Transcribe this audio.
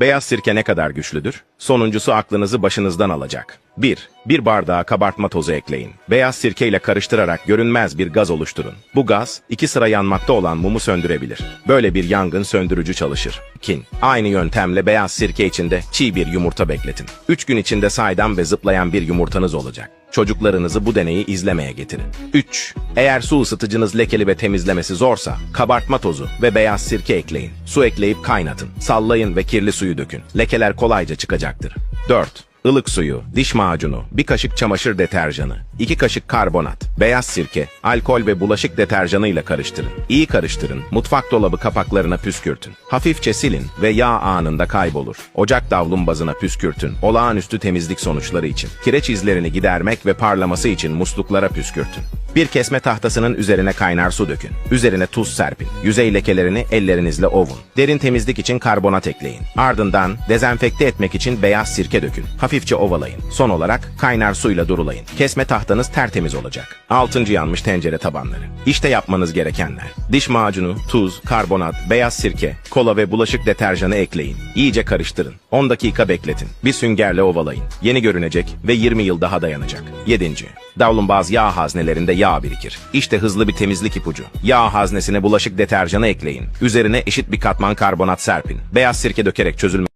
Beyaz sirke ne kadar güçlüdür? Sonuncusu aklınızı başınızdan alacak. 1. Bir bardağa kabartma tozu ekleyin. Beyaz sirke ile karıştırarak görünmez bir gaz oluşturun. Bu gaz, iki sıra yanmakta olan mumu söndürebilir. Böyle bir yangın söndürücü çalışır. 2. Aynı yöntemle beyaz sirke içinde çiğ bir yumurta bekletin. 3 gün içinde saydam ve zıplayan bir yumurtanız olacak. Çocuklarınızı bu deneyi izlemeye getirin. 3. Eğer su ısıtıcınız lekeli ve temizlemesi zorsa, kabartma tozu ve beyaz sirke ekleyin. Su ekleyip kaynatın. Sallayın ve kirli suyu dökün. Lekeler kolayca çıkacaktır. 4. Ilık suyu, diş macunu, bir kaşık çamaşır deterjanı, 2 kaşık karbonat, beyaz sirke, alkol ve bulaşık deterjanı ile karıştırın. İyi karıştırın, mutfak dolabı kapaklarına püskürtün. Hafifçe silin ve yağ anında kaybolur. Ocak davlumbazına püskürtün. Olağanüstü temizlik sonuçları için. Kireç izlerini gidermek ve parlaması için musluklara püskürtün. Bir kesme tahtasının üzerine kaynar su dökün. Üzerine tuz serpin. Yüzey lekelerini ellerinizle ovun. Derin temizlik için karbonat ekleyin. Ardından dezenfekte etmek için beyaz sirke dökün. Hafifçe ovalayın. Son olarak kaynar suyla durulayın. Kesme tahtanız tertemiz olacak. Altıncı yanmış tencere tabanları. İşte yapmanız gerekenler. Diş macunu, tuz, karbonat, beyaz sirke, kola ve bulaşık deterjanı ekleyin. İyice karıştırın. 10 dakika bekletin. Bir süngerle ovalayın. Yeni görünecek ve 20 yıl daha dayanacak. 7. Davlumbaz yağ haznelerinde yağ birikir. İşte hızlı bir temizlik ipucu. Yağ haznesine bulaşık deterjanı ekleyin. Üzerine eşit bir katman karbonat serpin. Beyaz sirke dökerek çözülme